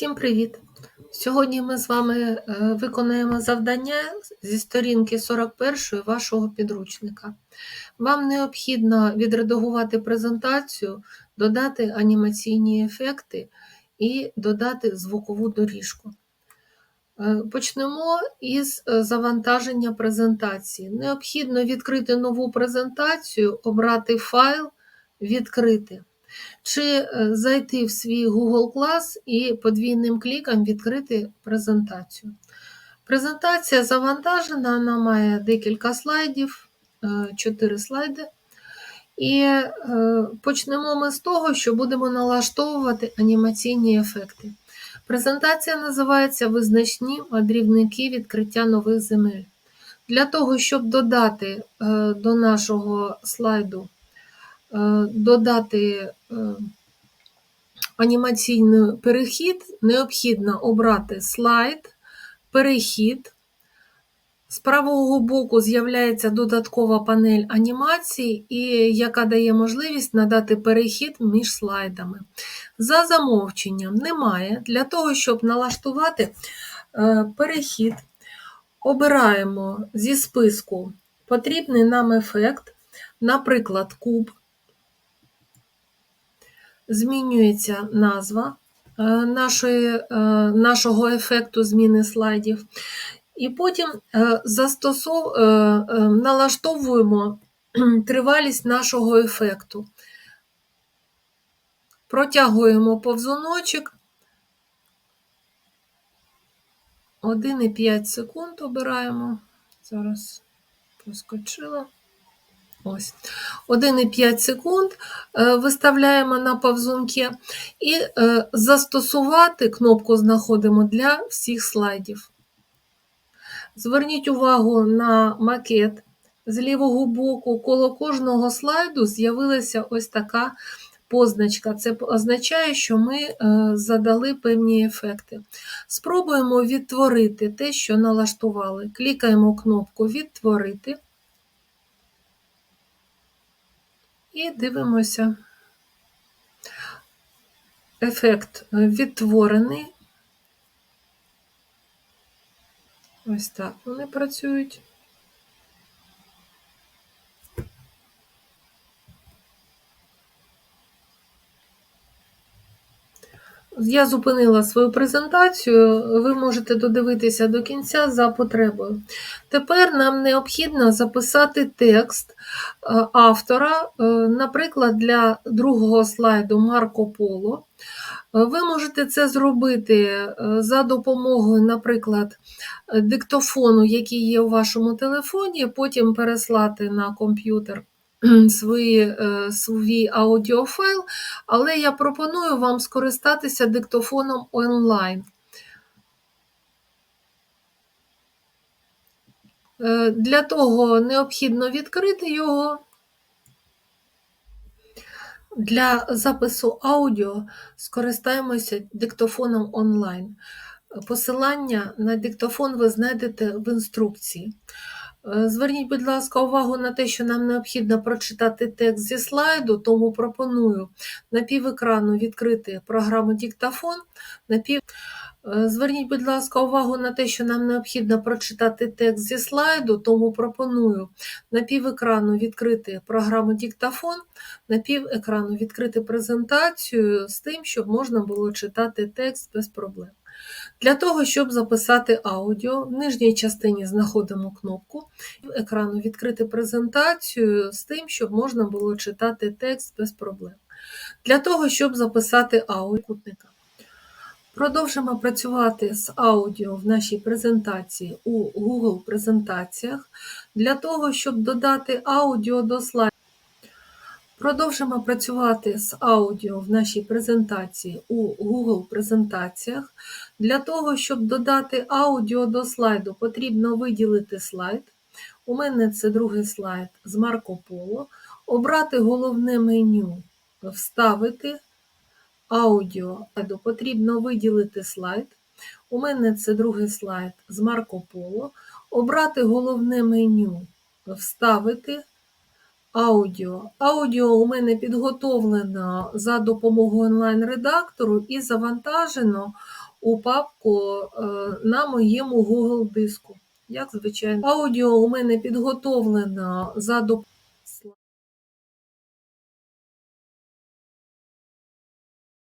Всім привіт! Сьогодні ми з вами е, виконаємо завдання зі сторінки 41 вашого підручника. Вам необхідно відредагувати презентацію, додати анімаційні ефекти і додати звукову доріжку. Е, Почнемо із е, завантаження презентації. Необхідно відкрити нову презентацію, обрати файл, відкрити чи е, зайти в свій Google Class і подвійним кліком відкрити презентацію. Презентація завантажена, вона має декілька слайдів, 4 слайди. І е, почнемо ми з того, що будемо налаштовувати анімаційні ефекти. Презентація називається Визначні мандрівники відкриття нових земель. Для того, щоб додати е, до нашого слайду Е, додати е, анімаційний перехід, необхідно обрати слайд, перехід. З правого боку з'являється додаткова панель анімації, і яка дає можливість надати перехід між слайдами. За замовченням немає. Для того, щоб налаштувати е, перехід, обираємо зі списку потрібний нам ефект, наприклад, куб змінюється назва е, нашої, е, нашого ефекту зміни слайдів. І потім е, застосов... налаштовуємо тривалість нашого ефекту. Протягуємо повзуночок 1,5 секунд обираємо. Зараз проскочила. Ось. 1,5 секунд е, виставляємо на повзунки і е, застосувати кнопку знаходимо для всіх слайдів. Зверніть увагу на макет. З лівого боку коло кожного слайду з'явилася ось така позначка. Це означає, що ми е, задали певні ефекти. Спробуємо відтворити те, що налаштували. Клікаємо кнопку Відтворити. І дивимося. Ефект відтворений. Ось так вони працюють. Я зупинила свою презентацію, ви можете додивитися до кінця за потребою. Тепер нам необхідно записати текст е, автора, е, наприклад, для другого слайду Марко Поло. Е, ви можете це зробити за допомогою, наприклад, диктофону, який є у вашому телефоні, потім переслати на комп'ютер свої, е, свій аудіофайл, але я пропоную вам скористатися диктофоном онлайн. Е, для того необхідно відкрити його. Для запису аудіо скористаємося диктофоном онлайн. Посилання на диктофон ви знайдете в інструкції. Е, зверніть, будь ласка, увагу на те, що нам необхідно прочитати текст зі слайду, тому пропоную на півекрану відкрити програму Диктофон. На пів... Е, зверніть, будь ласка, увагу на те, що нам необхідно прочитати текст зі слайду, тому пропоную на півекрану відкрити програму Диктофон, на півекрану відкрити презентацію з тим, щоб можна було читати текст без проблем. Для того, щоб записати аудіо, в нижній частині знаходимо кнопку екрану Відкрити презентацію з тим, щоб можна було читати текст без проблем. Для того, щоб записати аудіо, продовжимо працювати з аудіо в нашій презентації у Google презентаціях. Для того, щоб додати аудіо до слайду, Продовжимо працювати з аудіо в нашій презентації у Google презентаціях. Для того, щоб додати аудіо до слайду, потрібно виділити слайд. У мене це другий слайд з Марко Поло. Обрати головне меню, вставити аудіо, потрібно виділити слайд. У мене це другий слайд з Марко Поло. Обрати головне меню, вставити Аудіо. Аудіо у мене підготовлено за допомогою онлайн-редактору і завантажено у папку е, на моєму Google диску. Як звичайно, аудіо у мене підготовлено за допомогою